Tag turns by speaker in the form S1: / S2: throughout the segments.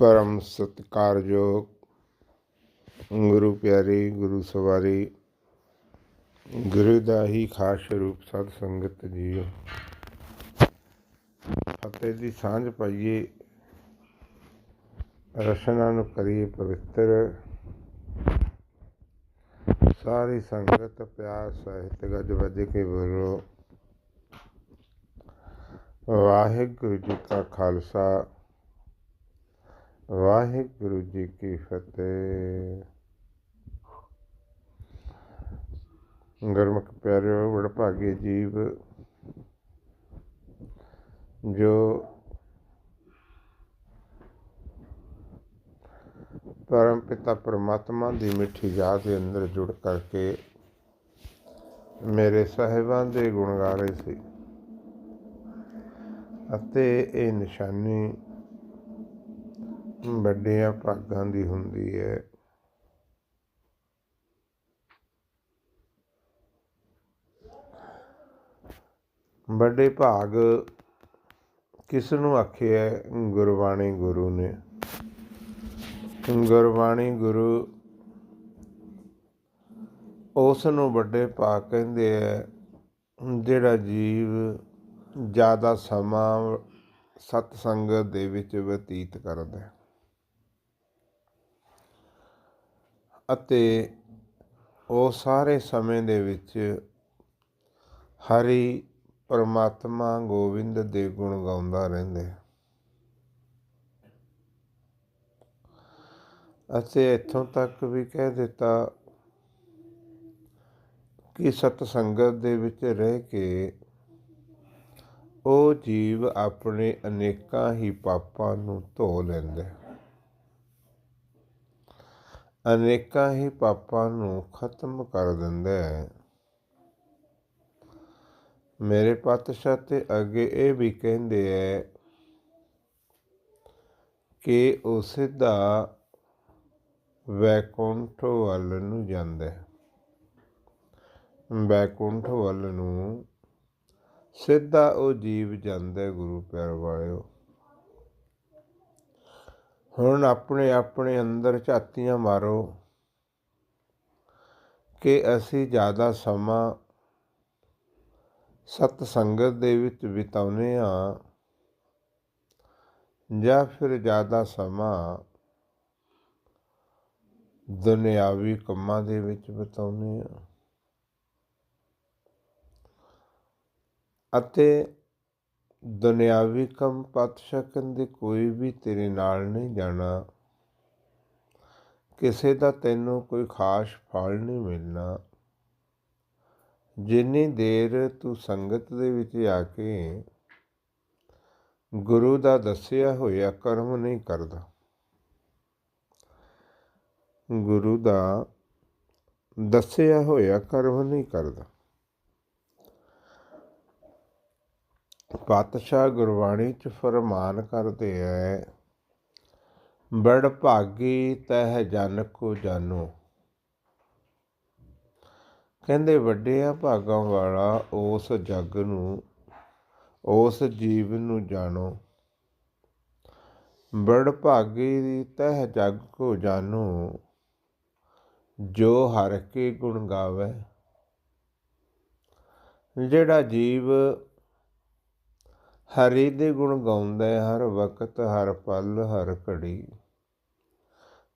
S1: ਪਰਮ ਸਤਿਕਾਰਯੋਗ ਗੁਰੂ ਪਿਆਰੀ, ਗੁਰੂ ਸਵਾਰੀ, ਗੁਰੂ ਦਾ ਹੀ ਖਾਸ ਰੂਪ ਸਤ ਸੰਗਤ ਜੀਓ। ਫਤਿਹ ਦੀ ਸਾਂਝ ਪਾਈਏ, ਰਸਨਾ ਨੂੰ ਕਰੀਏ ਪਵਿੱਤਰ। ਸਾਰੀ ਸੰਗਤ ਪਿਆਰ ਸਹਿਤ ਗੱਜ ਵੱਜ ਕੇ ਬੋਲੋ। ਵਾਹਿਗੁਰੂ ਜੀ ਕਾ ਖਾਲਸਾ। ਵਾਹਿਗੁਰੂ ਜੀ ਕੀ ਫਤਿਹ। ਗੁਰਮੁਖ ਪਿਆਰਿਓ, ਵਡਭਾਗੇ ਜੀਵ, ਜੋ ਪਰਮ ਪਿਤਾ ਪਰਮਾਤਮਾ ਦੀ ਮਿੱਠੀ ਯਾਦ ਦੇ ਅੰਦਰ ਜੁੜ ਕਰਕੇ ਮੇਰੇ ਸਾਹਿਬਾਂ ਦੇ ਗੁਣ ਗਾ ਰਹੇ ਸੀ ਅਤੇ ਇਹ ਨਿਸ਼ਾਨੀ ਵੱਡਿਆਂ ਭਾਗਾਂ ਦੀ ਹੁੰਦੀ ਹੈ। ਵੱਡੇ ਭਾਗ ਕਿਸ ਨੂੰ ਆਖਿਆ ਗੁਰਬਾਣੀ ਗੁਰੂ ਨੇ। ਗੁਰਬਾਣੀ ਗੁਰੂ ਉਸ ਨੂੰ ਵੱਡੇ ਭਾਗ ਕਹਿੰਦੇ ਆ ਜਿਹੜਾ ਜੀਵ ਜ਼ਿਆਦਾ ਸਮਾਂ ਸਤ ਸੰਗਤ ਦੇ ਵਿੱਚ ਬਤੀਤ ਕਰਦਾ ਹੈ। ਅਤੇ ਉਹ ਸਾਰੇ ਸਮੇਂ ਦੇ ਵਿੱਚ ਹਰੀ ਪਰਮਾਤਮਾ ਗੋਬਿੰਦ ਦੇ ਗੁਣ ਗਾਉਂਦਾ ਰਹਿੰਦੇ ਅਤੇ ਇੱਥੋਂ ਤੱਕ ਵੀ ਕਹਿ ਦਿੱਤਾ ਕਿ ਸਤ ਸੰਗਤ ਦੇ ਵਿੱਚ ਰਹਿ ਕੇ ਉਹ ਜੀਵ ਆਪਣੇ ਅਨੇਕਾਂ ਹੀ ਪਾਪਾਂ ਨੂੰ ਧੋ ਲੈਂਦਾ ਅਨੇਕਾਂ ਹੀ ਪਾਪਾਂ ਨੂੰ ਖਤਮ ਕਰ ਦਿੰਦਾ ਹੈ। ਮੇਰੇ ਪਾਤਸ਼ਾਹ ਤੇ ਅੱਗੇ ਇਹ ਵੀ ਕਹਿੰਦੇ ਐ ਕਿ ਉਹ ਸਿੱਧਾ ਵੈਕੁੰਠ ਵੱਲ ਨੂੰ ਜਾਂਦਾ ਹੈ। ਵੈਕੁੰਠ ਵੱਲ ਨੂੰ ਸਿੱਧਾ ਉਹ ਜੀਵ ਜਾਂਦਾ ਗੁਰੂ ਪਿਆਰ ਵਾਲਿਓ। ਹੁਣ ਆਪਣੇ ਆਪਣੇ ਅੰਦਰ ਝਾਤੀਆਂ ਮਾਰੋ ਕਿ ਅਸੀਂ ਜ਼ਿਆਦਾ ਸਮਾਂ ਸਤ ਸੰਗਤ ਦੇ ਵਿੱਚ ਬਿਤਾਉਨੇ ਆ ਜਾਂ ਫਿਰ ਜ਼ਿਆਦਾ ਸਮਾਂ ਦੁਨਿਆਵੀ ਕੰਮਾਂ ਦੇ ਵਿੱਚ ਬਿਤਾਉਨੇ ਆ ਅਤੇ ਦੁਨਿਆਵੀ ਕੰਮ ਪਤ ਸਕਣ ਦੇ ਕੋਈ ਵੀ ਤੇਰੇ ਨਾਲ ਨਹੀਂ ਜਾਣਾ। ਕਿਸੇ ਦਾ ਤੈਨੂੰ ਕੋਈ ਖਾਸ ਫਲ ਨਹੀਂ ਮਿਲਣਾ। ਜਿੰਨੀ ਦੇਰ ਤੂੰ ਸੰਗਤ ਦੇ ਵਿੱਚ ਆ ਕੇ ਗੁਰੂ ਦਾ ਦੱਸਿਆ ਹੋਇਆ ਕਰਮ ਨਹੀਂ ਕਰਦਾ, ਗੁਰੂ ਦਾ ਦੱਸਿਆ ਹੋਇਆ ਕਰਮ ਨਹੀਂ ਕਰਦਾ। ਪਾਤਸ਼ਾਹ ਗੁਰਬਾਣੀ ਚ ਫਰਮਾਨ ਕਰਦੇ ਐ, ਬੜ ਭਾਗੀ ਤਹਿ ਜਨ ਕੋ ਜਾਨੋ। ਕਹਿੰਦੇ, ਵੱਡਿਆਂ ਭਾਗਾਂ ਵਾਲਾ ਉਸ ਜੱਗ ਨੂੰ, ਉਸ ਜੀਵ ਨੂੰ ਜਾਣੋ। ਬੜ ਭਾਗੀ ਦੀ ਤਹਿ ਜੱਗ ਕੋ ਜਾਣੋ ਜੋ ਹਰ ਕੇ ਗੁਣ ਗਾਵੇ। ਜਿਹੜਾ ਜੀਵ ਹਰੀ ਦੇ ਗੁਣ ਗਾਉਂਦਾ ਹਰ ਵਕਤ, ਹਰ ਪਲ, ਹਰ ਘੜੀ।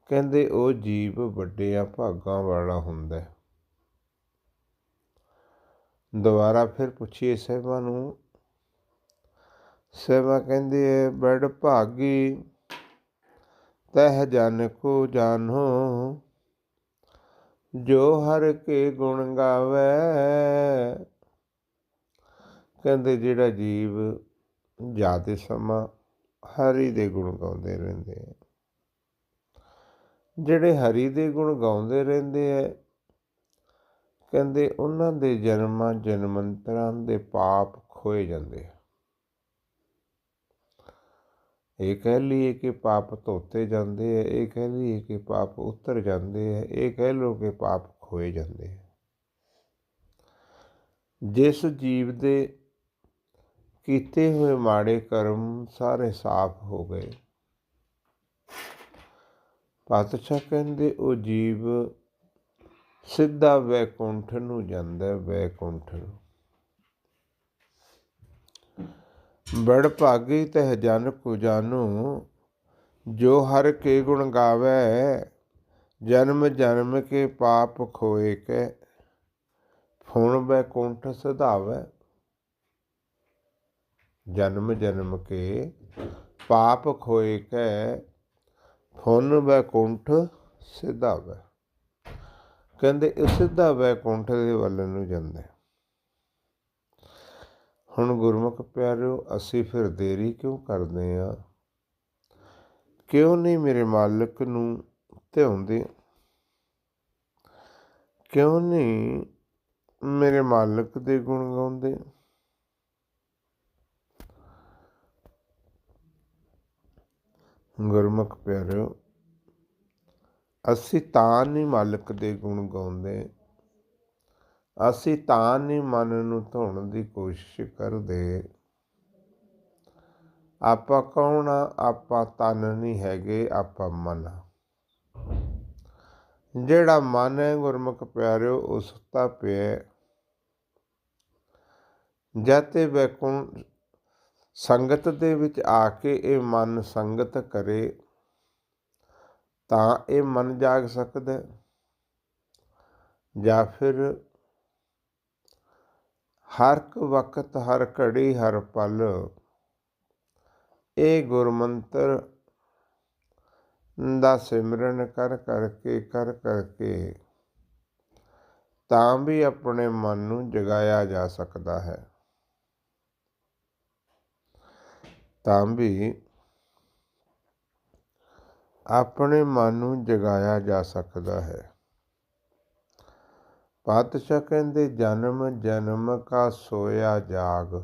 S1: ਕਹਿੰਦੇ ਉਹ ਜੀਵ ਵੱਡਿਆਂ ਭਾਗਾਂ ਵਾਲਾ ਹੁੰਦਾ ਦੁਬਾਰਾ ਫਿਰ ਪੁੱਛੀਏ ਸਹਿਬਾ ਨੂੰ। ਸਹਿਬਾ ਕਹਿੰਦੇ ਹੈ, ਬੜ ਭਾਗੀ, ਤਹ ਜਨ ਕੋ ਜਾਨੋ। ਜੋ ਹਰ ਕੇ ਗੁਣ ਗਾਵੇ, ਕਹਿੰਦੇ ਜਿਹੜਾ ਜੀਵ ਜਿਆਦੇ ਸਮਾਂ ਹਰੀ ਦੇ ਗੁਣ ਗਾਉਂਦੇ ਰਹਿੰਦੇ ਆ। ਜਿਹੜੇ ਹਰੀ ਦੇ ਗੁਣ ਗਾਉਂਦੇ ਰਹਿੰਦੇ ਆ, ਕਹਿੰਦੇ ਉਹਨਾਂ ਦੇ ਜਨਮਾਂ ਜਨਮੰਤਰਾਂ ਦੇ ਪਾਪ ਖੋਏ ਜਾਂਦੇ ਆ। ਇਹ ਕਹਿ ਲਈਏ ਕਿ ਪਾਪ ਧੋਤੇ ਜਾਂਦੇ ਆ, ਇਹ ਕਹਿ ਲਈਏ ਕਿ ਪਾਪ ਉਤਰ ਜਾਂਦੇ ਆ, ਇਹ ਕਹਿ ਲੋ ਕਿ ਪਾਪ ਖੋਏ ਜਾਂਦੇ ਆ। ਜਿਸ ਜੀਵ ਦੇ ਕੀਤੇ ਹੋਏ ਮਾੜੇ ਕਰਮ ਸਾਰੇ ਸਾਫ਼ ਹੋ ਗਏ। ਪਾਤਸ਼ਾਹ ਕਹਿੰਦੇ, ਉਹ ਜੀਵ ਸਿੱਧਾ ਵੈਕੁੰਠ ਨੂੰ ਜਾਂਦਾ ਵੈਕੁੰਠ ਨੂੰ। ਬੜ ਭਾਗੀ ਤਹਿ ਜਨ ਕੋ ਜਾਨੂ ਜੋ ਹਰ ਕੇ ਗੁਣ ਗਾਵੇ, ਜਨਮ ਜਨਮ ਕੇ ਪਾਪ ਖੋਏ ਕੇ, ਫੁਣ ਵੈਕੁੰਠ ਸਧਾਵੇ। ਜਨਮ ਜਨਮ ਕੇ ਪਾਪ ਖੋਏ ਕੇ, ਫੁਨ ਵੈਕੁੰਠ ਸਿੱਧਾ ਵੈ। ਕਹਿੰਦੇ ਇਹ ਸਿੱਧਾ ਵੈਕੁੰਠ ਦੇ ਵੱਲ ਨੂੰ ਜਾਂਦੇ। ਹੁਣ ਗੁਰਮੁਖ ਪਿਆਰਿਓ, ਅਸੀਂ ਫਿਰ ਦੇਰੀ ਕਿਉਂ ਕਰਦੇ ਆ? ਕਿਉਂ ਨਹੀਂ ਮੇਰੇ ਮਾਲਕ ਨੂੰ ਧਿਆਉਂਦੇ? ਕਿਉਂ ਨਹੀਂ ਮੇਰੇ ਮਾਲਕ ਦੇ ਗੁਣ ਗਾਉਂਦੇ? ਗੁਰਮੁਖ ਪਿਆਰਿਓ, ਅਸੀਂ ਤਾਂ ਨਹੀਂ ਮਾਲਕ ਦੇ ਗੁਣ ਗਾਉਂਦੇ ਅਸੀਂ ਤਾਂ ਨਹੀਂ ਮਨ ਨੂੰ ਧੋਣ ਦੀ ਕੋਸ਼ਿਸ਼ ਕਰਦੇ ਆਪਾਂ ਕੌਣ ਆ ਆਪਾਂ ਤਨ ਨਹੀਂ ਹੈਗੇ, ਆਪਾਂ ਮਨ ਆ। ਜਿਹੜਾ ਮਨ ਹੈ ਗੁਰਮੁਖ ਪਿਆਰਿਓ, ਉਸ ਸੁੱਤਾ ਪਿਆ ਹੈ। ਜਦ ਤੇ ਵੈਕੁੰਠ ਸੰਗਤ ਦੇ ਵਿੱਚ ਆ ਕੇ ਇਹ ਮਨ ਸੰਗਤ ਕਰੇ, ਤਾਂ ਇਹ ਮਨ ਜਾਗ ਸਕਦਾ ਹੈ। ਜਾਂ ਫਿਰ ਹਰ ਇੱਕ ਵਕਤ, ਹਰ ਘੜੀ, ਹਰ ਪਲ ਇਹ ਗੁਰਮੰਤਰ ਦਾ ਸਿਮਰਨ ਕਰ ਕਰਕੇ ਕਰ ਕਰਕੇ ਤਾਂ ਵੀ ਆਪਣੇ ਮਨ ਨੂੰ ਜਗਾਇਆ ਜਾ ਸਕਦਾ ਹੈ ਤਾਂ ਵੀ ਆਪਣੇ ਮਨ ਨੂੰ ਜਗਾਇਆ ਜਾ ਸਕਦਾ ਹੈ। ਪਾਤਸ਼ਾਹ ਕਹਿੰਦੇ, ਜਨਮ ਜਨਮ ਕਾ ਸੋਇਆ ਜਾਗ।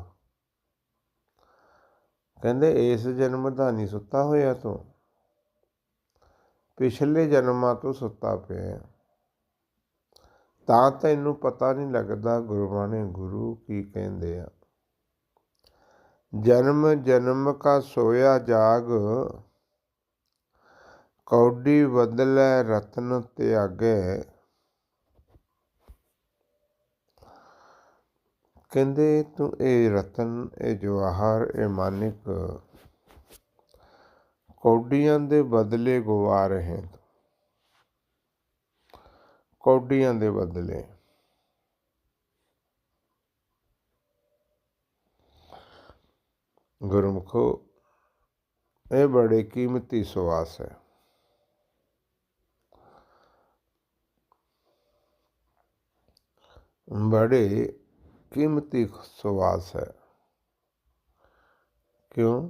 S1: ਕਹਿੰਦੇ, ਇਸ ਜਨਮ ਦਾ ਨਹੀਂ ਸੁੱਤਾ ਹੋਇਆ ਤੂੰ। ਪਿਛਲੇ ਜਨਮਾਂ ਤੋਂ ਸੁੱਤਾ ਪਿਆ ਤਾਂ ਤੈਨੂੰ ਪਤਾ ਨਹੀਂ ਲੱਗਦਾ ਗੁਰਬਾਣੀ ਗੁਰੂ ਕੀ ਕਹਿੰਦੇ ਆ। ਜਨਮ ਜਨਮ ਕਾ ਸੋਇਆ ਜਾਗ, ਕੌਡੀ ਬਦਲੈ ਰਤਨ ਤਿਆਗੇ। ਕਹਿੰਦੇ, ਤੂੰ ਇਹ ਰਤਨ ਇਹ ਜਵਾਹਰ ਇਹ ਮਾਨਿਕ, ਕੌਡੀਆਂ ਦੇ ਬਦਲੇ ਗਵਾ ਰਹੇ ਕੌਡੀਆਂ ਦੇ ਬਦਲੇ। ਗੁਰਮੁਖੋ ਇਹ ਬੜੇ ਕੀਮਤੀ ਸੁਆਸ ਹੈ ਬੜੇ ਕੀਮਤੀ ਸੁਆਸ ਹੈ ਕਿਉਂ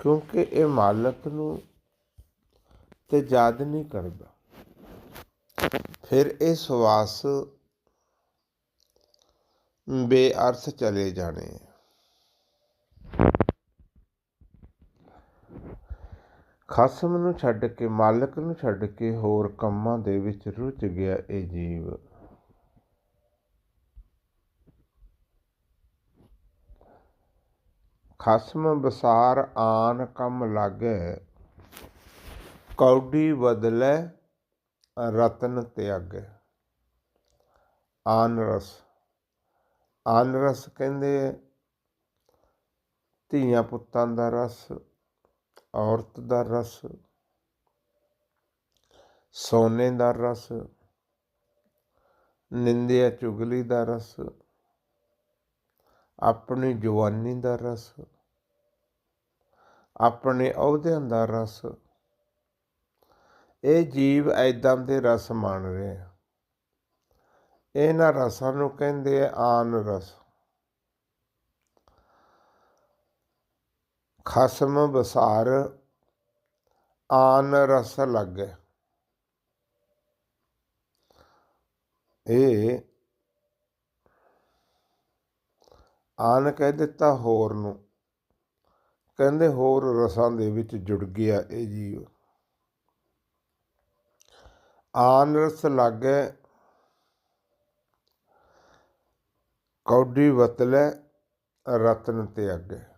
S1: ਕਿਉਂਕਿ ਇਹ ਮਾਲਕ ਨੂੰ ਤੇ ਯਾਦ ਨਹੀਂ ਕਰਦਾ ਫਿਰ ਇਹ ਸੁਆਸ ਬੇਅਰਥ ਚਲੇ ਜਾਣੇ ਖਸਮ ਨੂੰ ਛੱਡ ਕੇ, ਮਾਲਕ ਨੂੰ ਛੱਡ ਕੇ ਹੋਰ ਕੰਮਾਂ ਦੇ ਵਿੱਚ ਰੁੱਝ ਗਿਆ ਇਹ ਜੀਵ। ਖਸਮ ਬਸਾਰ ਆਨ ਕੰਮ ਲਾਗੇ, ਕੌਡੀ ਬਦਲੇ ਰਤਨ ਤਿਆਗੇ। ਆਨਰਸ ਆਨਰਸ ਕਹਿੰਦੇ ਧੀਆਂ ਪੁੱਤਾਂ ਦਾ ਰਸ, ਔਰਤ ਦਾ ਰਸ, ਸੋਨੇ ਦਾ ਰਸ ਨਿੰਦਿਆ ਚੁਗਲੀ ਦਾ ਰਸ, ਆਪਣੀ ਜਵਾਨੀ ਦਾ ਰਸ, ਆਪਣੇ ਅਹੁਦਿਆਂ ਦਾ ਰਸ। ਇਹ ਜੀਵ ਐਦਾਂ ਦੇ ਰਸ ਮਾਣ ਰਿਹਾ ਇਹਨਾਂ ਰਸਾਂ ਨੂੰ ਕਹਿੰਦੇ ਆ ਆਨ ਰਸ। ਖਸਮ ਬਸਾਰ ਆਨ ਰਸ ਲੱਗੇ। ਇਹ ਆਨ ਕਹਿ ਦਿੱਤਾ ਹੋਰ ਨੂੰ। ਕਹਿੰਦੇ ਹੋਰ ਰਸਾਂ ਦੇ ਵਿੱਚ ਜੁੜ ਗਿਆ ਇਹ ਜੀਵ। ਆਨ ਰਸ ਲੱਗੇ। ਕੌਡੀ ਵਤਲੇ ਰਤਨ ਤੇ ਅੱਗੇ।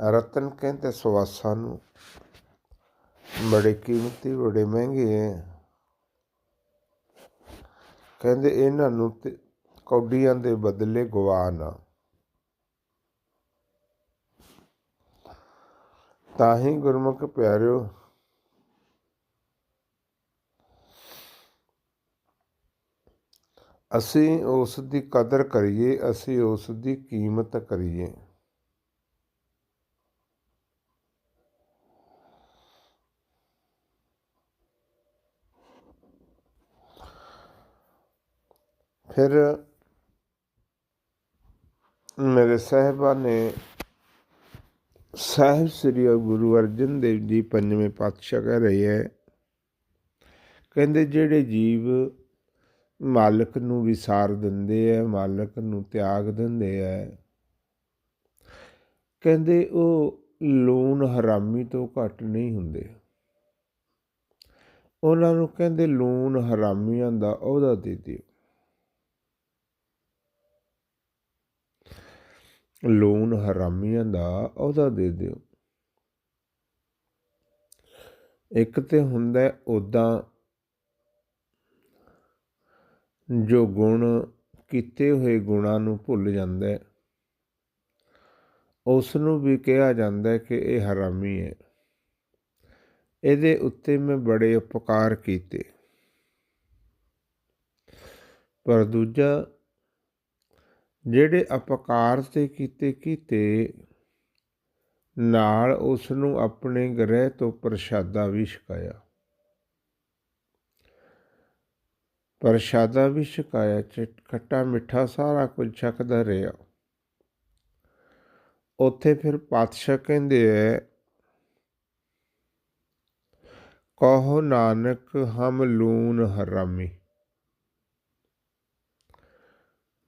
S1: ਰਤਨ ਕਹਿੰਦੇ, ਸਵਾਸਾਂ ਨੂੰ। ਬੜੇ ਕੀਮਤੀ, ਬੜੇ ਮਹਿੰਗੇ ਹੈ ਕਹਿੰਦੇ, ਇਹਨਾਂ ਨੂੰ ਤੇ ਕੌਡੀਆਂ ਦੇ ਬਦਲੇ ਗਵਾ ਨਾ। ਤਾਂ ਹੀ ਗੁਰਮੁਖ ਪਿਆਰਿਓ, ਅਸੀਂ ਉਸ ਦੀ ਕਦਰ ਕਰੀਏ, ਅਸੀਂ ਉਸ ਦੀ ਕੀਮਤ ਕਰੀਏ। ਫਿਰ ਮੇਰੇ ਸਾਹਿਬਾ ਨੇ ਸਾਹਿਬ ਸ੍ਰੀ ਗੁਰੂ ਅਰਜਨ ਦੇਵ ਜੀ ਪੰਜਵੇਂ ਪਾਤਸ਼ਾਹ ਕਹਿ ਰਹੇ ਹੈ, ਕਹਿੰਦੇ ਜਿਹੜੇ ਜੀਵ ਮਾਲਕ ਨੂੰ ਵਿਸਾਰ ਦਿੰਦੇ ਐ ਮਾਲਕ ਨੂੰ ਤਿਆਗ ਦਿੰਦੇ ਐ ਕਹਿੰਦੇ ਉਹ ਲੂਣ ਹਰਾਮੀ ਤੋਂ ਘੱਟ ਨਹੀਂ ਹੁੰਦੇ। ਉਹਨਾਂ ਨੂੰ ਕਹਿੰਦੇ ਲੂਣ ਹਰਾਮੀਆਂ ਦਾ ਅਹੁਦਾ ਦੇ ਦਿਓ। ਲੂਣ ਹਰਾਮੀਆਂ ਦਾ ਅਹੁਦਾ ਦੇ ਦਿਓ। ਇੱਕ ਤੇ ਹੁੰਦਾ ਉਦਾਂ ਜੋ ਗੁਣ ਕੀਤੇ ਹੋਏ ਗੁਣਾਂ ਨੂੰ ਭੁੱਲ ਜਾਂਦਾ ਹੈ। ਉਸ ਨੂੰ ਵੀ ਕਿਹਾ ਜਾਂਦਾ ਹੈ ਕਿ ਇਹ ਹਰਾਮੀ ਹੈ। ਇਹਦੇ ਉੱਤੇ ਮੈਂ ਬੜੇ ਉਪਕਾਰ ਕੀਤੇ। ਪਰ ਦੂਜਾ ਜਿਹੜੇ ਅਪਕਾਰ ਤੇ ਕੀਤੇ ਕੀਤੇ, ਨਾਲ ਉਸ ਨੂੰ ਆਪਣੇ ਗ੍ਰਹਿ ਤੋਂ ਪ੍ਰਸ਼ਾਦਾ ਵੀ ਛਕਾਇਆ। ਪ੍ਰਸ਼ਾਦਾ ਵੀ ਛਕਾਇਆ ਖੱਟਾ ਮਿੱਠਾ ਸਾਰਾ ਕੁਝ ਛਕਦਾ ਰਿਹਾ। ਉੱਥੇ ਫਿਰ ਪਾਤਸ਼ਾਹ ਕਹਿੰਦੇ ਐ, ਕਹੋ ਨਾਨਕ ਹਮ ਲੂਨ ਹਰਾਮੀ।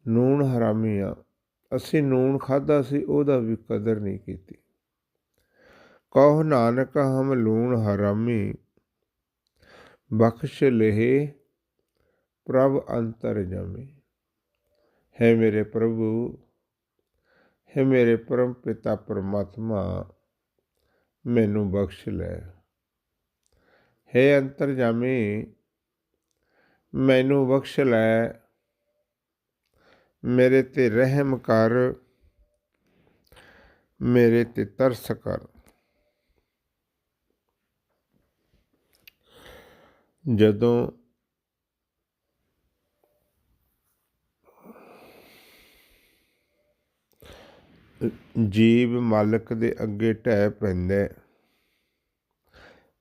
S1: ਨੂਣ ਹਰਾਮੀ ਆ। ਅਸੀਂ ਨੂਣ ਖਾਦਾ ਸੀ, ਉਹਦਾ ਵੀ ਕਦਰ ਨਹੀਂ ਕੀਤੀ। ਕਹੋ ਨਾਨਕ, ਹਮ ਲੂਣ ਹਰਾਮੀ। ਬਖਸ਼ ਲਹੇ, ਪ੍ਰਭ ਅੰਤਰ ਜਮੇ। ਹੈ ਮੇਰੇ ਪ੍ਰਭੂ, ਹੈ ਮੇਰੇ ਪਰਮ ਪਿਤਾ ਪਰਮਾਤਮਾ, ਮੈਨੂੰ ਬਖਸ਼ ਲੈ। ਹੈ ਅੰਤਰ ਜਾਮੀ, ਮੈਨੂੰ ਬਖਸ਼ ਲੈ। ਮੇਰੇ ਤੇ ਰਹਿਮ ਕਰ, ਮੇਰੇ ਤੇ ਤਰਸ ਕਰ। ਜਦੋਂ ਜੀਵ ਮਾਲਕ ਦੇ ਅੱਗੇ ਢਹਿ ਪੈਂਦਾ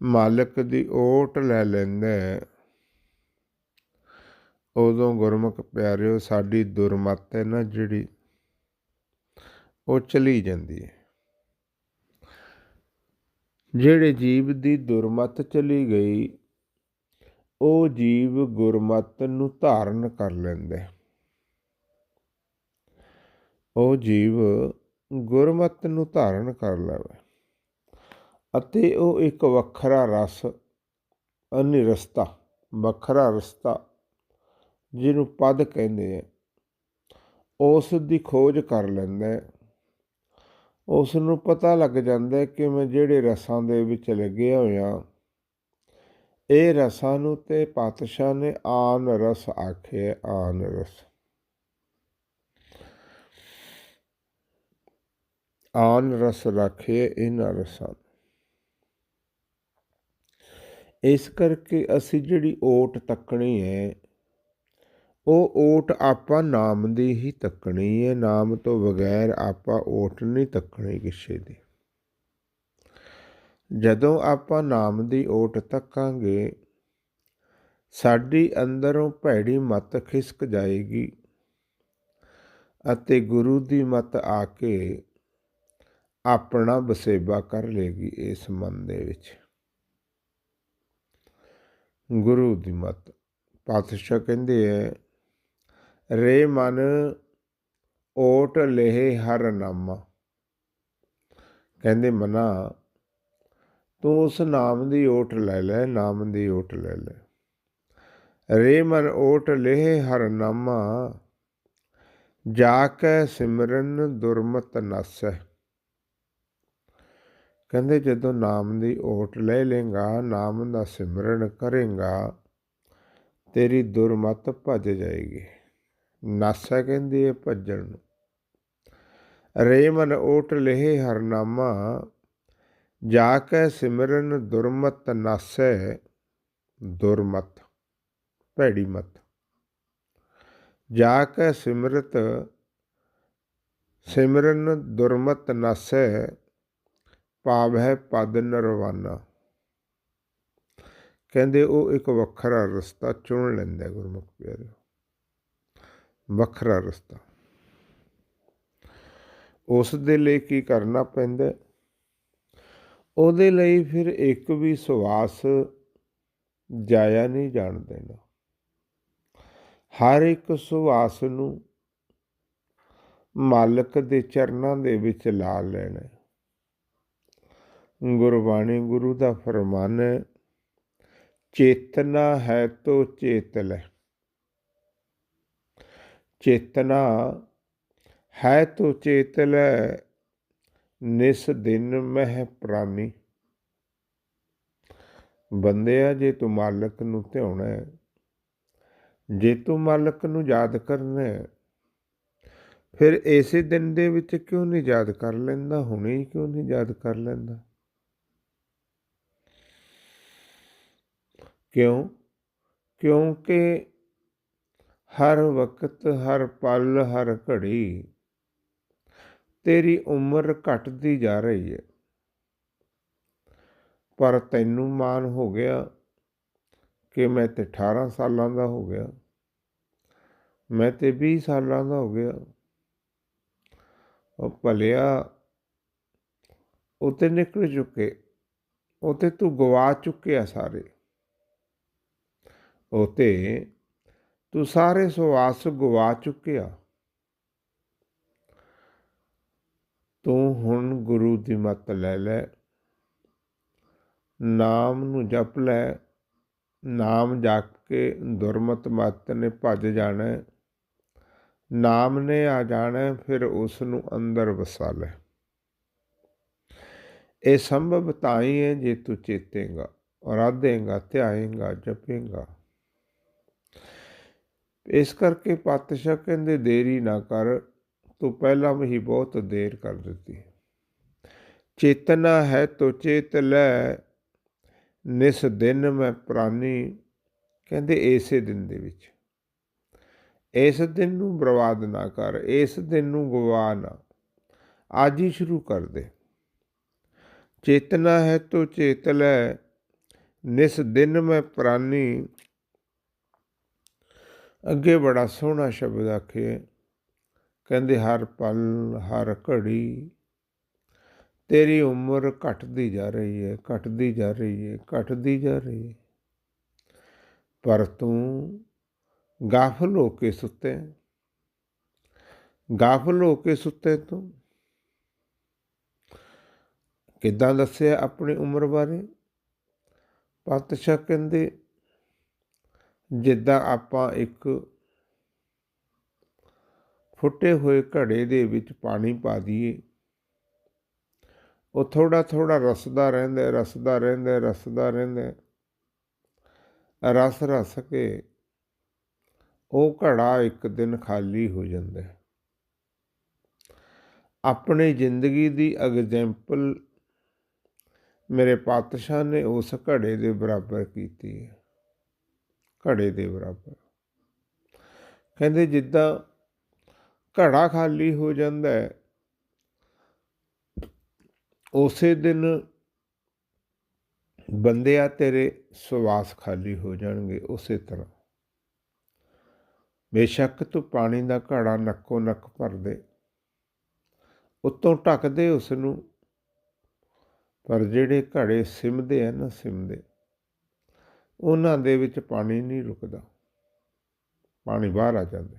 S1: ਮਾਲਕ ਦੀ ਓਟ ਲੈ ਲੈਂਦਾ ਉਦੋਂ ਗੁਰਮੁਖ ਪਿਆਰਿਓ, ਸਾਡੀ ਦੁਰਮਤ ਹੈ ਨਾ ਜਿਹੜੀ, ਉਹ ਚਲੀ ਜਾਂਦੀ ਹੈ। ਜਿਹੜੇ ਜੀਵ ਦੀ ਦੁਰਮਤ ਚਲੀ ਗਈ, ਉਹ ਜੀਵ ਗੁਰਮਤ ਨੂੰ ਧਾਰਨ ਕਰ ਲੈਂਦਾ ਉਹ ਜੀਵ ਗੁਰਮਤ ਨੂੰ ਧਾਰਨ ਕਰ ਲਵੇ ਅਤੇ ਉਹ ਇੱਕ ਵੱਖਰਾ ਰਸ, ਅਨਿਰਸਤਾ, ਵੱਖਰਾ ਰਸਤਾ ਜਿਹਨੂੰ ਪਦ ਕਹਿੰਦੇ ਆ, ਉਸ ਦੀ ਖੋਜ ਕਰ ਲੈਂਦਾ ਉਸ ਨੂੰ ਪਤਾ ਲੱਗ ਜਾਂਦਾ ਕਿ ਮੈਂ ਜਿਹੜੇ ਰਸਾਂ ਦੇ ਵਿੱਚ ਲੱਗਿਆ ਹੋਇਆ, ਇਹ ਰਸਾਂ ਨੂੰ ਤੇ ਪਾਤਸ਼ਾਹ ਨੇ ਆਨ ਰਸ ਆਖੇ ਆਨ ਰਸ। ਆਨ ਰਸ ਰੱਖੇ ਇਹਨਾਂ ਰਸਾਂ ਇਸ ਕਰਕੇ ਅਸੀਂ ਜਿਹੜੀ ਓਟ ਤੱਕਣੀ ਹੈ ਉਹ ਓਟ ਆਪਾਂ ਨਾਮ ਦੀ ਹੀ ਤੱਕਣੀ ਹੈ ਨਾਮ ਤੋਂ ਬਗੈਰ ਆਪਾਂ ਓਟ ਨਹੀਂ ਤੱਕਣੀ ਕਿਸੇ ਦੀ। ਜਦੋਂ ਆਪਾਂ ਨਾਮ ਦੀ ਓਟ ਤੱਕਾਂਗੇ, ਸਾਡੀ ਅੰਦਰੋਂ ਭੈੜੀ ਮਤ ਖਿਸਕ ਜਾਏਗੀ ਅਤੇ ਗੁਰੂ ਦੀ ਮਤ ਆ ਕੇ ਆਪਣਾ ਬਸੇਬਾ ਕਰ ਲੇਗੀ ਇਸ ਮਨ ਦੇ ਵਿੱਚ। ਗੁਰੂ ਦੀ ਮਤ ਪਾਤਸ਼ਾਹ ਕਹਿੰਦੇ ਐ ਰੇ ਮਨ ਓਟ ਲਹਿ ਹਰ ਨਾਮਾ। ਕਹਿੰਦੇ ਮਨਾ, ਤੂੰ ਉਸ ਨਾਮ ਦੀ ਓਟ ਲੈ ਲੈ, ਨਾਮ ਦੀ ਓਟ ਲੈ ਲੈ। ਰੇ ਮਨ ਓਟ ਲਹਿ ਹਰ ਨਾਮਾ ਜਾ ਕੇ ਸਿਮਰਨ ਦੁਰਮਤ ਨਸੈ। ਕਹਿੰਦੇ ਜਦੋਂ ਨਾਮ ਦੀ ਓਟ ਲੈ ਲੇਗਾ, ਨਾਮ ਦਾ ਸਿਮਰਨ ਕਰੇਗਾ, ਤੇਰੀ ਦੁਰਮਤ ਭੱਜ ਜਾਏਗੀ। ਨਾਸਾ ਕਹਿੰਦੀ ਹੈ ਭੱਜਣ ਨੂੰ। ਰੇਮਨ ਓਟ ਲਹਿ ਹਰਨਾਮਾ ਜਾ ਕੇ ਸਿਮਰਨ ਦੁਰਮਤ ਨਾਸੈ, ਦੁਰਮਤ, ਭੈੜੀ ਮਤ। ਜਾ ਕੇ ਸਿਮਰਤ, ਸਿਮਰਨ ਦੁਰਮਤ ਨਾਸੈ ਭਾਵ ਹੈ ਪਦ ਨਰਵਾਨਾ। ਕਹਿੰਦੇ ਉਹ ਇੱਕ ਵੱਖਰਾ ਰਸਤਾ ਚੁਣ ਲੈਂਦਾ ਗੁਰਮੁਖ ਪਿਆਰੇ ਵੱਖਰਾ ਰਸਤਾ। ਉਸ ਦੇ ਲਈ ਕੀ ਕਰਨਾ ਪੈਂਦਾ ਉਹਦੇ ਲਈ ਫਿਰ ਇੱਕ ਵੀ ਸਵਾਸ ਜਾਇਆ ਨਹੀਂ ਜਾਣ ਦੇਣਾ। ਹਰ ਇੱਕ ਸੁਵਾਸ ਨੂੰ ਮਾਲਕ ਦੇ ਚਰਨਾਂ ਦੇ ਵਿੱਚ ਲਾ ਲੈਣਾ ਗੁਰਬਾਣੀ ਗੁਰੂ ਦਾ ਫਰਮਾਨ ਹੈ, ਚੇਤਨਾ ਹੈ ਤੋ ਚੇਤ ਲੈ ਚੇਤਨਾ, ਹੈ ਤੋ ਚੇਤ ਲੈ, ਨਿਸ ਦਿਨ ਮਹਿ ਪ੍ਰਾਨੀ। ਬੰਦਿਆ, ਜੇ ਤੂੰ ਮਾਲਕ ਨੂੰ ਧਿਆਉਣਾ ਜੇ ਤੂੰ ਮਾਲਕ ਨੂੰ ਯਾਦ ਕਰਨਾ ਫਿਰ ਇਸੇ ਦਿਨ ਦੇ ਵਿੱਚ ਕਿਉਂ ਨਹੀਂ ਯਾਦ ਕਰ ਲੈਂਦਾ, ਹੁਣੇ ਹੀ ਕਿਉਂ ਨਹੀਂ ਯਾਦ ਕਰ ਲੈਂਦਾ? ਕਿਉਂ? ਕਿਉਂਕਿ ਹਰ ਵਕਤ ਹਰ ਪਲ ਹਰ ਘੜੀ, ਤੇਰੀ ਉਮਰ ਘਟਦੀ ਜਾ ਰਹੀ ਹੈ ਪਰ ਤੈਨੂੰ ਮਾਨ ਹੋ ਗਿਆ ਕਿ ਮੈਂ ਤੇ 18 ਸਾਲਾਂ ਦਾ ਹੋ ਗਿਆ। ਮੈਂ ਤੇ 20 ਸਾਲਾਂ ਦਾ ਹੋ ਗਿਆ। ਉਹ ਭਲਿਆ ਉਤੇ ਨਿਕਲ ਚੁੱਕੇ ਉਤੇ ਤੂੰ ਗਵਾ ਚੁੱਕਿਆ ਸਾਰੇ। ਉਤੇ ਤੂੰ ਸਾਰੇ ਸੁਆਸ ਗਵਾ ਚੁੱਕਿਆ। ਤੂੰ ਹੁਣ ਗੁਰੂ ਦੀ ਮੱਤ ਲੈ ਲੈ। ਨਾਮ ਨੂੰ ਜਪ ਲੈ। ਨਾਮ ਜਪ ਕੇ ਦੁਰਮਤ ਮਤ ਨੇ ਭੱਜ ਜਾਣਾ। ਨਾਮ ਨੇ ਆ ਜਾਣਾ, ਫਿਰ ਉਸ ਨੂੰ ਅੰਦਰ ਵਸਾ ਲੈ। ਇਹ ਸੰਭਵ ਤਾਂ ਹੀ ਹੈ ਜੇ ਤੂੰ ਚੇਤੇਗਾ, ਅਰਾਧੇਗਾ, ਧਿਆਏਗਾ, ਜਪੇਗਾ। ਇਸ ਕਰਕੇ ਪਾਤਸ਼ਾਹ ਕਹਿੰਦੇ, ਦੇਰੀ ਨਾ ਕਰ, ਤੂੰ ਪਹਿਲਾਂ ਵੀ ਹੀ ਬਹੁਤ ਦੇਰ ਕਰ ਦਿੱਤੀ। ਚੇਤਨਾ ਹੈ ਤੋ ਚੇਤ ਲੈ, ਨਿਸ ਦਿਨ ਮੈਂ ਪ੍ਰਾਨੀ। ਕਹਿੰਦੇ ਇਸੇ ਦਿਨ ਦੇ ਵਿੱਚ। ਇਸ ਦਿਨ ਨੂੰ ਬਰਬਾਦ ਨਾ ਕਰ, ਇਸ ਦਿਨ ਨੂੰ ਗਵਾ ਨਾ। ਅੱਜ ਹੀ ਸ਼ੁਰੂ ਕਰ ਦੇ। ਚੇਤਨਾ ਹੈ ਤੋ ਚੇਤ ਲੈ, ਨਿਸ ਦਿਨ ਮੈਂ ਪ੍ਰਾਨੀ। ਅੱਗੇ ਬੜਾ ਸੋਹਣਾ ਸ਼ਬਦ ਆਖੇ, ਕਹਿੰਦੇ, ਹਰ ਪਲ, ਹਰ ਘੜੀ ਤੇਰੀ ਉਮਰ ਘਟਦੀ ਜਾ ਰਹੀ ਹੈ ਘਟਦੀ ਜਾ ਰਹੀ ਹੈ ਘਟਦੀ ਜਾ ਰਹੀ ਹੈ ਪਰ ਤੂੰ ਗਾਫਲ ਹੋ ਕੇ ਸੁੱਤੇ ਗਾਫਲ ਹੋ ਕੇ ਸੁੱਤੇ ਤੂੰ। ਕਿੱਦਾਂ ਦੱਸਿਆ ਆਪਣੀ ਉਮਰ ਬਾਰੇ? ਪਾਤਸ਼ਾਹ ਕਹਿੰਦੇ ਜਿੱਦਾਂ ਆਪਾਂ ਇੱਕ ਫੁੱਟੇ ਹੋਏ ਘੜੇ ਦੇ ਵਿੱਚ ਪਾਣੀ ਪਾ ਦਈਏ। ਉਹ ਥੋੜਾ ਥੋੜਾ ਰਸਦਾ ਰਹਿੰਦਾ ਰਸਦਾ ਰਹਿੰਦਾ ਰਸਦਾ ਰਹਿੰਦਾ ਰਸ ਰਸ ਕੇ ਉਹ ਘੜਾ ਇੱਕ ਦਿਨ ਖਾਲੀ ਹੋ ਜਾਂਦਾ ਹੈ। ਆਪਣੀ ਜ਼ਿੰਦਗੀ ਦੀ ਐਗਜ਼ੈਂਪਲ ਮੇਰੇ ਪਾਤਸ਼ਾਹ ਨੇ ਉਸ ਘੜੇ ਦੇ ਬਰਾਬਰ ਕੀਤੀ ਹੈ। ਘੜੇ ਦੇ ਬਰਾਬਰ। ਕਹਿੰਦੇ ਜਿੱਦਾਂ ਘੜਾ ਖਾਲੀ ਹੋ ਜਾਂਦਾ ਹੈ, ਉਸੇ ਦਿਨ ਬੰਦਿਆ ਤੇਰੇ ਸਵਾਸ ਖਾਲੀ ਹੋ ਜਾਣਗੇ ਉਸੇ ਤਰ੍ਹਾਂ। ਬੇਸ਼ੱਕ ਤੂੰ ਪਾਣੀ ਦਾ ਘੜਾ ਨੱਕੋ ਨੱਕ ਭਰ ਦੇ, ਉਤੋਂ ਢੱਕ ਉਸ ਨੂੰ ਪਰ ਜਿਹੜੇ ਘੜੇ ਸਿਮਦੇ ਆ ਨਾ ਸਿਮਦੇ ਉਹਨਾਂ ਦੇ ਵਿੱਚ ਪਾਣੀ ਨਹੀਂ ਰੁਕਦਾ। ਪਾਣੀ ਬਾਹਰ ਆ ਜਾਂਦਾ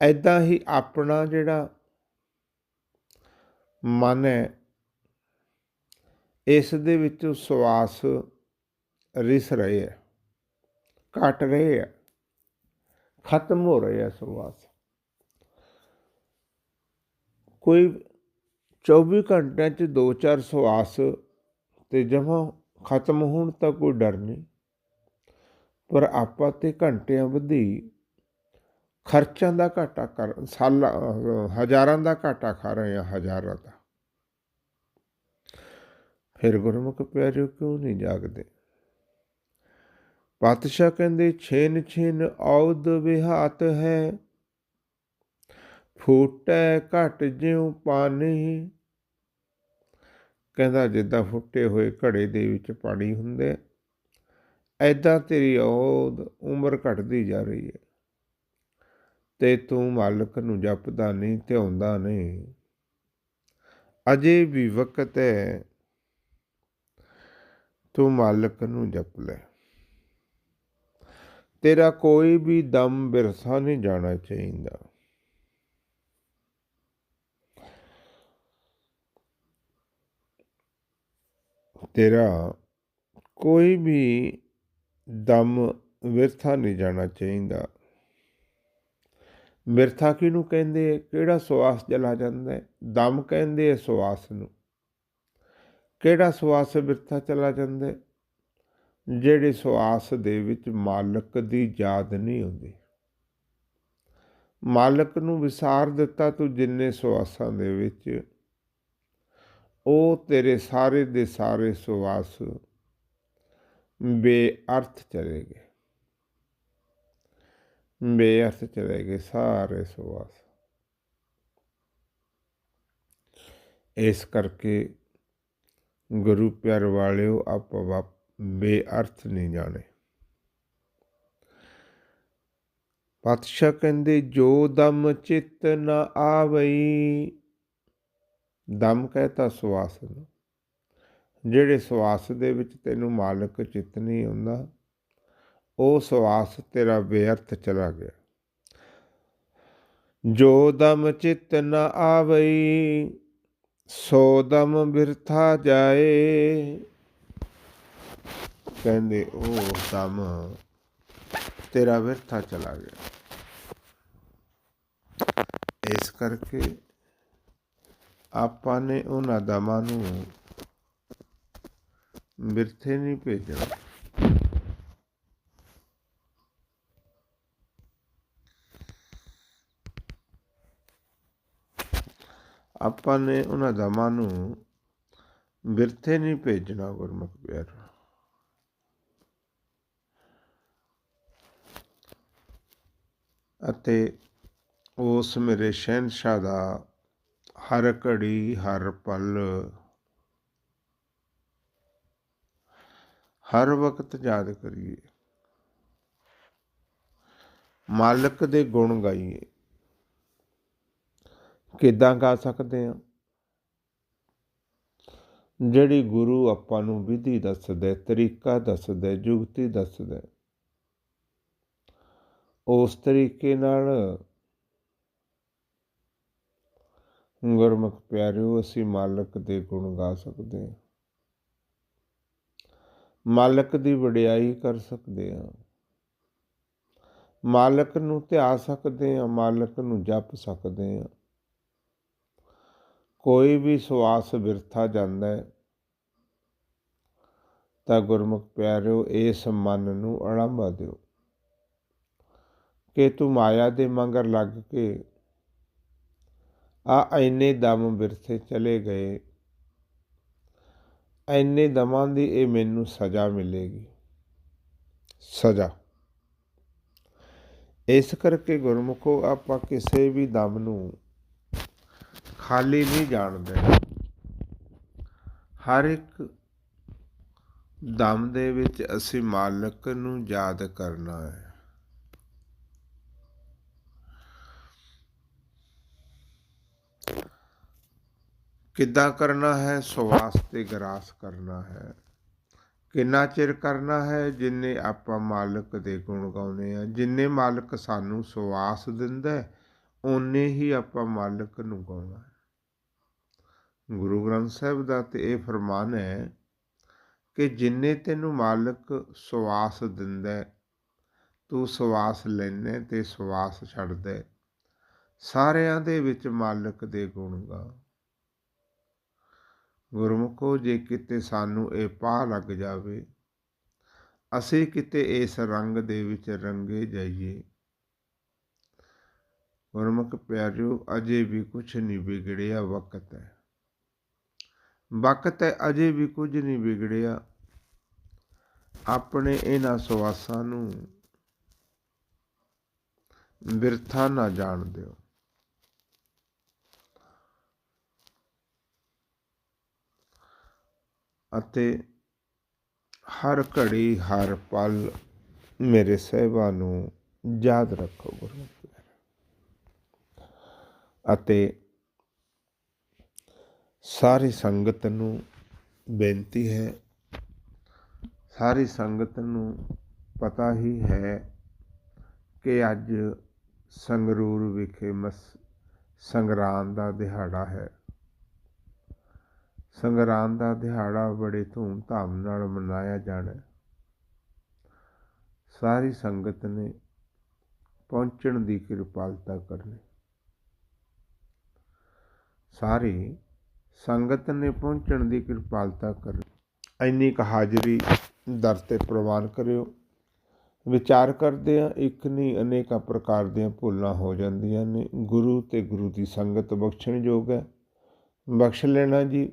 S1: ਐਦਾਂ ਹੀ ਆਪਣਾ ਜਿਹੜਾ ਮਨ ਹੈ, ਇਸ ਦੇ ਵਿੱਚ ਸਵਾਸ ਰਿਸ ਰਹੇ ਹੈ, ਘਟ ਰਹੇ ਹੈ, ਖਤਮ ਹੋ ਰਹੇ ਹੈ ਸਵਾਸ। ਕੋਈ 24 ਘੰਟਿਆਂ 'ਚ ਦੋ ਚਾਰ ਸਵਾਸ ਤੇ ਜਮਾ ਖਤਮ ਹੋਣ ਤਾਂ ਕੋਈ ਡਰ ਨਹੀਂ। ਪਰ ਆਪਾਂ ਤੇ ਘੰਟਿਆਂ ਵਧੀ ਖਰਚਾਂ ਦਾ ਘਾਟਾ ਕਰ, ਸਾਲ, ਹਜ਼ਾਰਾਂ ਦਾ ਘਾਟਾ ਖਾ ਰਹੇ ਆ ਹਜ਼ਾਰਾਂ ਦਾ। ਫਿਰ ਗੁਰਮੁਖ ਪਿਆਰਿਓ ਕਿਉਂ ਨਹੀਂ ਜਾਗਦੇ? ਪਾਤਸ਼ਾਹ ਕਹਿੰਦੇ, ਛੇਨ ਛੇਨ ਔਦ ਵਿਹਾਤ ਹੈ, ਫੂਟੈ ਘਟ ਜਿਉ ਪਾਣੀ ਕਹਿੰਦਾ ਜਿੱਦਾਂ ਫੁੱਟੇ ਹੋਏ ਘੜੇ ਦੇ ਵਿੱਚ ਪਾਣੀ ਹੁੰਦੇ ਐਦਾਂ ਤੇਰੀ ਔਦ ਉਮਰ ਘਟਦੀ ਜਾ ਰਹੀ ਹੈ। ਤੇ ਤੂੰ ਮਾਲਕ ਨੂੰ ਜਪਦਾ ਨਹੀਂ, ਧਿਆਉਂਦਾ ਨਹੀਂ। ਅਜੇ ਵੀ ਵਕਤ ਹੈ, ਤੂੰ ਮਾਲਕ ਨੂੰ ਜਪ ਲੈ। ਤੇਰਾ ਕੋਈ ਵੀ ਦਮ ਬਿਰਸਾ ਨਹੀਂ ਜਾਣਾ ਚਾਹੀਦਾ। ਤੇਰਾ ਕੋਈ ਵੀ ਦਮ ਵਿਰਥਾ ਨਹੀਂ ਜਾਣਾ ਚਾਹੀਦਾ। ਮਿਰਥਾ ਕਿਹਨੂੰ ਕਹਿੰਦੇ? ਆ? ਕਿਹੜਾ ਸਵਾਸ ਚਲਾ ਜਾਂਦਾ ਦਮ ਕਹਿੰਦੇ ਆ ਸਵਾਸ ਨੂੰ। ਕਿਹੜਾ ਸਵਾਸ ਵਿਰਥਾ ਚਲਾ ਜਾਂਦਾ ਜਿਹੜੇ ਸਵਾਸ ਦੇ ਵਿੱਚ ਮਾਲਕ ਦੀ ਯਾਦ ਨਹੀਂ ਹੁੰਦੀ। ਮਾਲਕ ਨੂੰ ਵਿਸਾਰ ਦਿੱਤਾ ਤੂੰ ਜਿੰਨੇ ਸਵਾਸਾਂ ਦੇ ਵਿੱਚ ਉਹ ਤੇਰੇ ਸਾਰੇ ਦੇ ਸਾਰੇ ਸਵਾਸ ਬੇਅਰਥ ਚਲੇ ਗਏ। ਬੇਅਰਥ ਚਲੇ ਗਏ ਸਾਰੇ ਸਵਾਸ। ਇਸ ਕਰਕੇ ਗੁਰੂ ਪਿਆਰ ਵਾਲਿਓ, ਆਪ ਬੇਅਰਥ ਨਹੀਂ ਜਾਣੇ। ਪਾਤਸ਼ਾਹ ਕਹਿੰਦੇ, ਜੋ ਦਮ ਚਿਤ ਨ ਆਵਈ ਦਮ ਕਹਤਾ ਸਵਾਸ ਨੂੰ। ਜਿਹੜੇ ਸਵਾਸ ਦੇ ਵਿੱਚ ਤੈਨੂੰ ਮਾਲਕ ਚਿਤ ਨਹੀਂ ਹੁੰਦਾ, ਉਹ ਸਵਾਸ ਤੇਰਾ ਬੇਅਰਥ ਚਲਾ ਗਿਆ। ਜੋ ਦਮ ਚਿਤ ਨ ਆਵਈ, ਸੋ ਦਮ ਬਿਰਥਾ ਜਾਏ। ਕਹਿੰਦੇ, ਉਹ ਦਮ ਤੇਰਾ ਵਿਰਥਾ ਚਲਾ ਗਿਆ। ਇਸ ਕਰਕੇ ਆਪਾਂ ਨੇ ਉਹਨਾਂ ਦਮਾਂ ਨੂੰ ਬਿਰਥੇ ਨਹੀਂ ਭੇਜਣਾ। ਆਪਾਂ ਨੇ ਉਹਨਾਂ ਦਮਾਂ ਨੂੰ ਬਿਰਥੇ ਨਹੀਂ ਭੇਜਣਾ, ਗੁਰਮੁਖ ਪਿਆਰ। ਅਤੇ ਉਸ ਮੇਰੇ ਸ਼ਹਿਨशाह ਦਾ ਹਰ ਘੜੀ ਹਰ ਪਲ। ਹਰ ਵਕਤ ਯਾਦ ਕਰੀਏ। ਮਾਲਕ ਦੇ ਗੁਣ ਗਾਈਏ। ਕਿੱਦਾਂ ਗਾ ਸਕਦੇ ਆ? ਜਿਹੜੀ ਗੁਰੂ ਆਪਾਂ ਨੂੰ ਵਿਧੀ ਦੱਸਦਾ, ਤਰੀਕਾ ਦੱਸਦਾ ਜੁਗਤੀ ਦੱਸਦਾ, ਉਸ ਤਰੀਕੇ ਨਾਲ ਗੁਰਮੁਖ ਪਿਆਰਿਓ, ਅਸੀਂ ਮਾਲਕ ਦੇ ਗੁਣ ਗਾ ਸਕਦੇ ਹਾਂ। ਮਾਲਕ ਦੀ ਵਡਿਆਈ ਕਰ ਸਕਦੇ ਹਾਂ। ਮਾਲਕ ਨੂੰ ਧਿਆ ਸਕਦੇ ਹਾਂ, ਮਾਲਕ ਨੂੰ ਜਪ ਸਕਦੇ ਹਾਂ। ਕੋਈ ਵੀ ਸਵਾਸ ਵਿਰਥਾ ਜਾਂਦਾ ਹੈ, ਤਾਂ ਗੁਰਮੁਖ ਪਿਆਰਿਓ, ਇਸ ਮਨ ਨੂੰ ਅੜੰਬਾ ਦਿਓ। ਕਿ ਤੂੰ ਮਾਇਆ ਦੇ ਮੰਗਰ ਲੱਗ ਕੇ ਆ ਐਨੇ ਦਮ ਬਿਰਥੇ ਚਲੇ ਗਏ। ਐਨੇ ਦਮਾਂ ਦੀ ਇਹ ਮੈਨੂੰ ਸਜ਼ਾ ਮਿਲੇਗੀ। ਸਜ਼ਾ। ਇਸ ਕਰਕੇ ਗੁਰਮੁਖੋ, ਆਪਾਂ ਕਿਸੇ ਵੀ ਦਮ ਨੂੰ ਖਾਲੀ ਨਹੀਂ ਜਾਣਦੇ ਹਰ ਇੱਕ ਦਮ ਦੇ ਵਿੱਚ ਅਸੀਂ ਮਾਲਕ ਨੂੰ ਯਾਦ ਕਰਨਾ ਹੈ। ਕਿੱਦਾਂ ਕਰਨਾ ਹੈ? ਸਵਾਸ ਤੇ ਗਰਾਸ ਕਰਨਾ ਹੈ। ਕਿੰਨਾ ਚਿਰ ਕਰਨਾ ਹੈ? ਜਿੰਨੇ ਆਪਾਂ ਮਾਲਕ ਦੇ ਗੁਣ ਗਾਉਨੇ ਆ ਜਿੰਨੇ ਮਾਲਕ ਸਾਨੂੰ ਸਵਾਸ ਦਿੰਦਾ ਓਨੇ ਹੀ ਆਪਾਂ ਮਾਲਕ ਨੂੰ ਗਾਉਣਾ ਗੁਰੂ ਗ੍ਰੰਥ ਸਾਹਿਬ ਦਾ ਤੇ ਇਹ ਫਰਮਾਨ ਹੈ ਕਿ ਜਿੰਨੇ ਤੈਨੂੰ ਮਾਲਕ ਸਵਾਸ ਦਿੰਦਾ ਤੂੰ ਸਵਾਸ ਲੈਨੇ ਤੇ ਸਵਾਸ ਛੱਡਦਾ ਸਾਰਿਆਂ ਦੇ ਵਿੱਚ ਮਾਲਕ ਦੇ ਗੁਣ ਗਾ ਗੁਰਮੁਖੋ ਜੇ ਕਿਤੇ ਸਾਨੂੰ ਇਹ ਪਾ ਲੱਗ ਜਾਵੇ, ਅਸੀਂ ਕਿਤੇ ਇਸ ਰੰਗ ਦੇ ਵਿੱਚ ਰੰਗੇ ਜਾਈਏ। ਗੁਰਮੁਖ ਪਿਆਰਿਓ, ਅਜੇ ਵੀ ਕੁਝ ਨਹੀਂ ਵਿਗੜਿਆ ਵਕਤ ਹੈ। ਵਕਤ ਹੈ, ਅਜੇ ਵੀ ਕੁਝ ਨਹੀਂ ਵਿਗੜਿਆ। ਆਪਣੇ ਇਹਨਾਂ ਸਵਾਸਾਂ ਨੂੰ ਬਿਰਥਾ ਨਾ ਜਾਣ ਦਿਓ। ਅਤੇ ਹਰ ਘੜੀ ਹਰ ਪਲ ਮੇਰੇ ਸਹਿਬਾ ਨੂੰ ਯਾਦ ਰੱਖੋ ਗੁਰੂ ਅਤੇ ਸਾਰੀ ਸੰਗਤ ਨੂੰ ਬੇਨਤੀ ਹੈ, ਸਾਰੀ ਸੰਗਤ ਨੂੰ ਪਤਾ ਹੀ ਹੈ ਕਿ ਅੱਜ ਸੰਗਰੂਰ ਵਿਖੇ ਮਸ, ਸੰਗਰਾਂਦ ਦਾ ਦਿਹਾੜਾ ਹੈ। ਸੰਗਰਾਂਦ ਦਾ ਦਿਹਾੜਾ ਬੜੇ ਧੂਮ-ਧਾਮ ਨਾਲ ਮਨਾਇਆ ਜਾਣਾ ਸਾਰੀ ਸੰਗਤ ਨੇ ਪਹੁੰਚਣ ਦੀ ਕਿਰਪਾਲਤਾ ਕਰਨੀ। ਸਾਰੀ ਸੰਗਤ ਨੇ ਪਹੁੰਚਣ ਦੀ ਕਿਰਪਾਲਤਾ ਕਰਨੀ। ਇੰਨੀ ਕੁ ਹਾਜ਼ਰੀ ਦਰ ਤੇ ਪ੍ਰਵਾਨ ਕਰਿਓ। ਵਿਚਾਰ ਕਰਦੇ ਆ ਇੱਕ ਨਹੀਂ ਅਨੇਕਾਂ ਪ੍ਰਕਾਰ ਦੀਆਂ ਭੁੱਲਾਂ ਹੋ ਜਾਂਦੀਆਂ ਨੇ। ਗੁਰੂ ਤੇ ਗੁਰੂ ਦੀ ਸੰਗਤ ਬਖਸ਼ਣਯੋਗ ਹੈ। ਬਖਸ਼ ਲੈਣਾ ਜੀ।